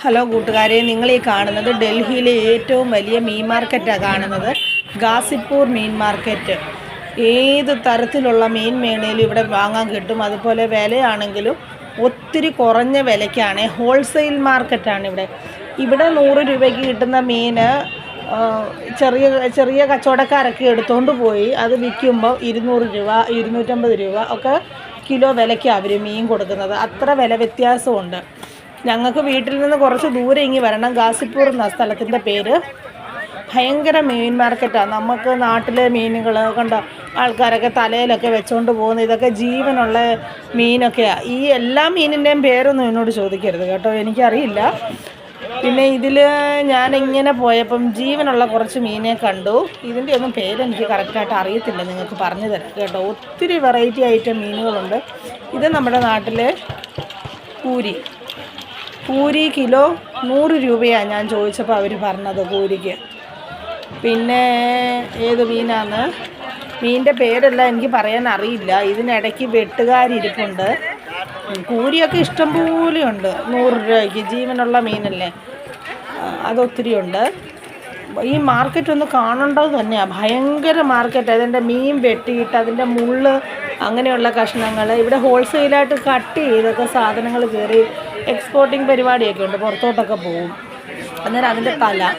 Hello കൂട്ടുകാരെ നിങ്ങൾ ഈ കാണുന്നത് ഡൽഹിയിലെ ഏറ്റവും വലിയ മീൻ മാർക്കറ്റാണ് കാണുന്നത്. ഗാസിപ്പൂർ മീൻ മാർക്കറ്റ്. ഏത് തരത്തിലുള്ള മീൻ വേണേലും ഇവിടെ വാങ്ങാൻ കിട്ടും. അതുപോലെ വിലയാണെങ്കിലും ഒത്തിരി കുറഞ്ഞ വിലയ്ക്കാണ്. ഹോൾസെയിൽ മാർക്കറ്റാണ് ഇവിടെ. ഇവിടെ നൂറ് രൂപയ്ക്ക് കിട്ടുന്ന മീൻ ചെറിയ ചെറിയ കച്ചവടക്കാരൊക്കെ എടുത്തുകൊണ്ട് പോയി. അത് വിൽക്കുമ്പോൾ ഇരുന്നൂറ് രൂപ ഇരുന്നൂറ്റമ്പത് രൂപ ഒക്കെ കിലോ വിലയ്ക്ക് അവർ മീൻ കൊടുക്കുന്നത്. അത്ര വില വ്യത്യാസമുണ്ട്. ഞങ്ങൾക്ക് വീട്ടിൽ നിന്ന് കുറച്ച് ദൂരെ ഇങ്ങി വരണം. ഗാസിപ്പൂർ എന്ന സ്ഥലത്തിന്റെ പേര്. ഭയങ്കര മീൻ മാർക്കറ്റാണ് നമുക്ക് നാട്ടിലെ മീനുകൾ കണ്ട ആൾക്കാരൊക്കെ തലയിലൊക്കെ വെച്ചുകൊണ്ട് പോകുന്ന ഇതൊക്കെ ജീവനുള്ള മീനൊക്കെയാണ് ഈ എല്ലാ മീനിന്റെയും പേരൊന്നും എന്നോട് ചോദിക്കരുത് കേട്ടോ. എനിക്കറിയില്ല. പിന്നെ ഇതിൽ ഞാനിങ്ങനെ പോയപ്പം ജീവനുള്ള കുറച്ച് മീനെ കണ്ടു. ഇതിന്റെ ഒന്നും പേരെനിക്ക് കറക്റ്റായിട്ട് അറിയത്തില്ല. നിങ്ങൾക്ക് പറഞ്ഞു തരാം കേട്ടോ. ഒത്തിരി വെറൈറ്റി ആയിട്ട് മീനുകളുണ്ട്. ഇത് നമ്മുടെ നാട്ടിലെ പൂരി. പൂരി കിലോ നൂറ് രൂപയാണ് ഞാൻ ചോദിച്ചപ്പോൾ അവർ പറഞ്ഞത് പൂരിക്ക്. പിന്നെ ഏത് മീനാണ് മീനിന്റെ പേരെല്ലാം എനിക്ക് പറയാൻ അറിയില്ല. ഇതിനിടയ്ക്ക് വെട്ടുകാരിരിപ്പുണ്ട്. കൂരിയൊക്കെ ഇഷ്ടം പോലെ ഉണ്ട്. നൂറ് രൂപയ്ക്ക് ജീവനുള്ള മീനല്ലേ? അതൊത്തിരി ഉണ്ട്. ഈ മാർക്കറ്റ് ഒന്ന് കാണേണ്ടത് തന്നെയാണ് ഭയങ്കര മാർക്കറ്റ് അതിന്റെ മീൻ വെട്ടിയിട്ട് അതിന്റെ മുള്ള് അങ്ങനെയുള്ള കഷ്ണങ്ങൾ ഇവിടെ ഹോൾസെയിലായിട്ട് കട്ട് ചെയ്തൊക്കെ സാധനങ്ങൾ കയറി എക്സ്പോർട്ടിങ് പരിപാടിയൊക്കെ ഉണ്ട് പുറത്തോട്ടൊക്കെ പോകും. അന്നേരം അതിന്റെ തല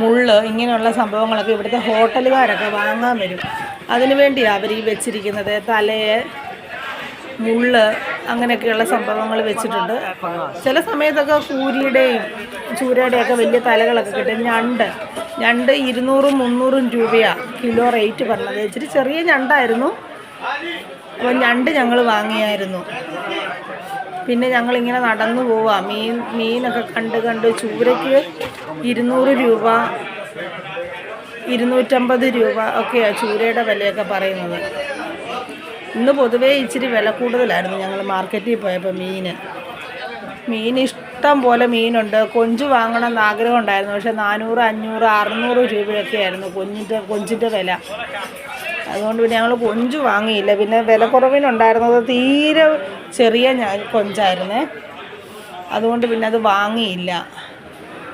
മുള്ള് ഇങ്ങനെയുള്ള സംഭവങ്ങളൊക്കെ ഇവിടുത്തെ ഹോട്ടലുകാരൊക്കെ വാങ്ങാൻ വരും. അതിനു വേണ്ടിയാണ് അവർ ഈ വെച്ചിരിക്കുന്നത്. തലയെ മുള്ള് അങ്ങനെയൊക്കെയുള്ള സംഭവങ്ങൾ വെച്ചിട്ടുണ്ട്. ചില സമയത്തൊക്കെ കൂരിയുടെയും ചൂരയുടെയൊക്കെ വലിയ തലകളൊക്കെ കിട്ടും. ഞണ്ട് ഞണ്ട് ഇരുന്നൂറും മുന്നൂറും രൂപയാണ് കിലോ റേറ്റ് പറഞ്ഞത്. ഇച്ചിരി ചെറിയ ഞണ്ടായിരുന്നു. അപ്പോൾ ഞണ്ട് ഞങ്ങൾ വാങ്ങിയായിരുന്നു. പിന്നെ ഞങ്ങളിങ്ങനെ നടന്നു പോവാം. മീൻ മീനൊക്കെ കണ്ട് കണ്ട് ചൂരയ്ക്ക് ഇരുന്നൂറ് രൂപ ഇരുന്നൂറ്റമ്പത് രൂപ ഒക്കെയാണ് ചൂരയുടെ വിലയൊക്കെ പറയുന്നത്. ഇന്ന് പൊതുവേ ഇച്ചിരി വില കൂടുതലായിരുന്നു ഞങ്ങൾ മാർക്കറ്റിൽ പോയപ്പോൾ മീൻ മീൻ ഇഷ്ടം പോലെ മീനുണ്ട്. കൊഞ്ച് വാങ്ങണം എന്ന് ആഗ്രഹം ഉണ്ടായിരുന്നു. പക്ഷേ നാനൂറ് അഞ്ഞൂറ് അറുന്നൂറ് രൂപയൊക്കെ ആയിരുന്നു കൊഞ്ചിന്റെ കൊഞ്ചിന്റെ വില. അതുകൊണ്ട് പിന്നെ ഞങ്ങൾ കൊഞ്ച് വാങ്ങിയില്ല. പിന്നെ വില കുറവിനുണ്ടായിരുന്നത് തീരെ ചെറിയ ഞാൻ കൊഞ്ചായിരുന്നേ. അതുകൊണ്ട് പിന്നെ അത് വാങ്ങിയില്ല.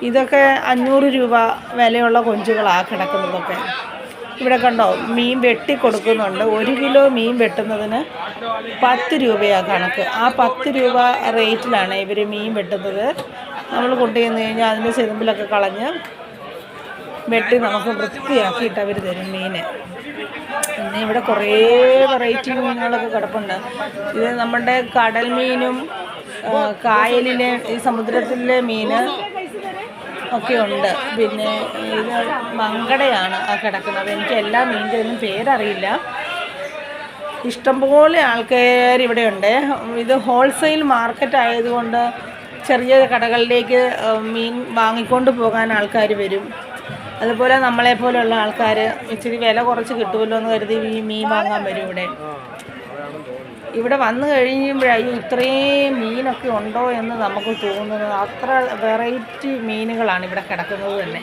ഇതൊക്കെ അഞ്ഞൂറ് രൂപ വിലയുള്ള കൊഞ്ചുകളാണ് കിടക്കുന്നതൊക്കെ. ഇവിടെ കണ്ടോ മീൻ വെട്ടി കൊടുക്കുന്നുണ്ട്. ഒരു കിലോ മീൻ വെട്ടുന്നതിന് പത്ത് രൂപയാണ് കണക്ക്. ആ പത്ത് രൂപ റേറ്റിലാണ് ഇവർ മീൻ വെട്ടുന്നത്. നമ്മൾ കൊണ്ടുചെന്ന് കഴിഞ്ഞാൽ അതിന്റെ ചെരുമ്പിലൊക്കെ കളഞ്ഞ് വെട്ടി നമുക്ക് വൃത്തിയാക്കിയിട്ട് അവർ തരും മീൻ പിന്നെ ഇവിടെ കുറേ വെറൈറ്റി മീനുകളൊക്കെ കിടപ്പുണ്ട്. ഇത് നമ്മുടെ കടൽ മീനും കായലിലെ ഈ സമുദ്രത്തിലെ മീന് ഒക്കെ ഉണ്ട്. പിന്നെ ഇത് മങ്കടയാണ് ആ കിടക്കുന്നത്. എനിക്ക് എല്ലാ മീനിന്റെ പേരറിയില്ല. ഇഷ്ടംപോലെ ആൾക്കാർ ഇവിടെ ഉണ്ട്. ഇത് ഹോൾസെയിൽ മാർക്കറ്റ് ആയതുകൊണ്ട് ചെറിയ കടകളിലേക്ക് മീൻ വാങ്ങിക്കൊണ്ട് പോകാൻ ആൾക്കാർ വരും. അതുപോലെ നമ്മളെ പോലെയുള്ള ആൾക്കാർ ഇച്ചിരി വില കുറച്ച് കിട്ടുമല്ലോ എന്ന് കരുതി ഈ മീൻ വാങ്ങാൻ വരും ഇവിടെ. ഇവിടെ വന്നു കഴിയുമ്പോഴായി ഇത്രയും മീനൊക്കെ ഉണ്ടോ എന്ന് നമുക്ക് തോന്നുന്നത്. അത്ര വെറൈറ്റി മീനുകളാണ് ഇവിടെ കിടക്കുന്നത് തന്നെ.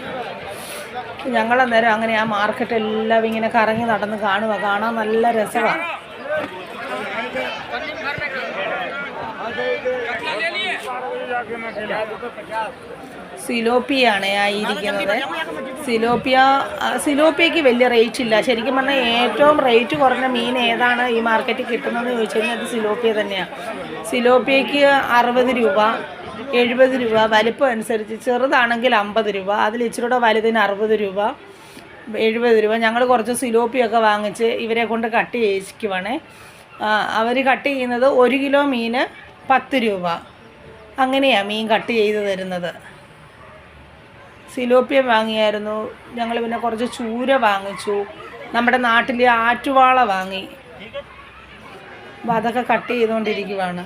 ഞങ്ങളന്നേരം അങ്ങനെ ആ മാർക്കറ്റ് എല്ലാം ഇങ്ങനെ കറങ്ങി നടന്ന് കാണുക കാണാൻ നല്ല രസമാണ് സിലോപ്പിയാണ് ആ ഇരിക്കുന്നത് സിലോപ്പിയ സിലോപ്പിയയ്ക്ക് വലിയ റേറ്റ് ഇല്ല. ശരിക്കും പറഞ്ഞാൽ ഏറ്റവും റേറ്റ് കുറഞ്ഞ മീൻ ഏതാണ് ഈ മാർക്കറ്റിൽ കിട്ടുന്നതെന്ന് ചോദിച്ചു കഴിഞ്ഞാൽ അത് സിലോപ്പിയ തന്നെയാണ് സിലോപ്പിയക്ക് അറുപത് രൂപ എഴുപത് രൂപ വലിപ്പം അനുസരിച്ച് ചെറുതാണെങ്കിൽ അമ്പത് രൂപ അതിൽ ഇച്ചിരൂടെ വലുതിന് അറുപത് രൂപ എഴുപത് രൂപ. ഞങ്ങൾ കുറച്ച് സിലോപ്പിയൊക്കെ വാങ്ങിച്ച് ഇവരെ കൊണ്ട് കട്ട് ചെയ്യിക്കുവാണേ. അവർ കട്ട് ചെയ്യുന്നത് ഒരു കിലോ മീന് പത്ത് രൂപ. അങ്ങനെയാണ് മീൻ കട്ട് ചെയ്ത് തരുന്നത്. സിലോപ്പിയ വാങ്ങിയായിരുന്നു ഞങ്ങൾ പിന്നെ കുറച്ച് ചൂര വാങ്ങിച്ചു നമ്മുടെ നാട്ടിലെ ആറ്റുവാള വാങ്ങി അപ്പോൾ അതൊക്കെ കട്ട് ചെയ്തുകൊണ്ടിരിക്കുവാണ്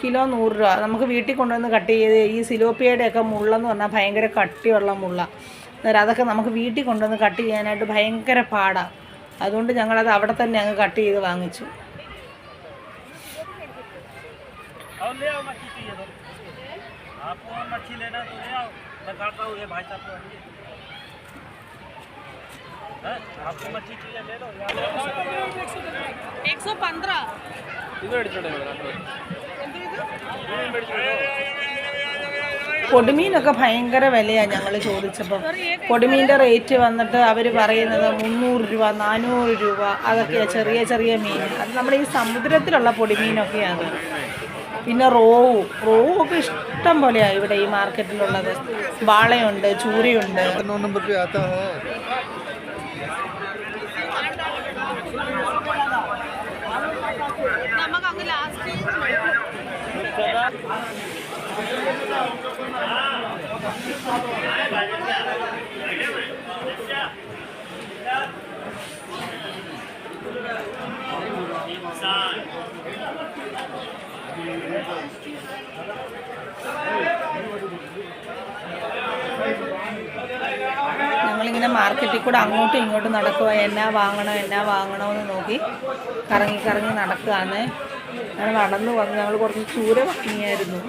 കിലോ നൂറ് രൂപ നമുക്ക് വീട്ടിൽ കൊണ്ടുവന്ന് കട്ട് ചെയ്ത് ഈ സിലോപ്പിയയുടെ ഒക്കെ മുള്ളെന്ന് പറഞ്ഞാൽ ഭയങ്കര കട്ടിയുള്ള മുള്ള അന്നേരം അതൊക്കെ നമുക്ക് വീട്ടിൽ കൊണ്ടുവന്ന് കട്ട് ചെയ്യാനായിട്ട് ഭയങ്കര പാടാണ് അതുകൊണ്ട് ഞങ്ങളത് അവിടെ തന്നെ അങ്ങ് കട്ട് ചെയ്ത് വാങ്ങിച്ചു और ले आओ मच्छी चाहिए तो आपको मच्छी लेना तो ले आओ मैं हूँ ये भाई साहब को आपको मच्छी चीज़ें ले लो एक सौ पंद्रह। പൊടിമീനൊക്കെ ഭയങ്കര വിലയാണ് ഞങ്ങൾ ചോദിച്ചപ്പോൾ കൊടുമീന്റെ റേറ്റ് വന്നിട്ട് അവർ പറയുന്നത് മുന്നൂറ് രൂപ നാനൂറ് രൂപ അതൊക്കെയാണ് ചെറിയ ചെറിയ മീൻ. അത് നമ്മൾ ഈ സമുദ്രത്തിലുള്ള പൊടിമീനൊക്കെയാണ് പിന്നെ റോവും റോവും ഒക്കെ ഇഷ്ടം ഇഷ്ടം പോലെയാണ് ഇവിടെ ഈ മാർക്കറ്റിലുള്ളത് വാളയുണ്ട് ചൂരിയുണ്ട് Thank you. ഇങ്ങനെ മാർക്കറ്റിൽ കൂടെ അങ്ങോട്ടും ഇങ്ങോട്ടും നടക്കുക എന്നാ വാങ്ങണോ എന്നാ വാങ്ങണോ എന്ന് നോക്കി കറങ്ങി കറങ്ങി നടക്കുകയാണ്. അങ്ങനെ നടന്നു വന്ന് ഞങ്ങൾ കുറച്ച് ചൂര ഭംഗിയായിരുന്നു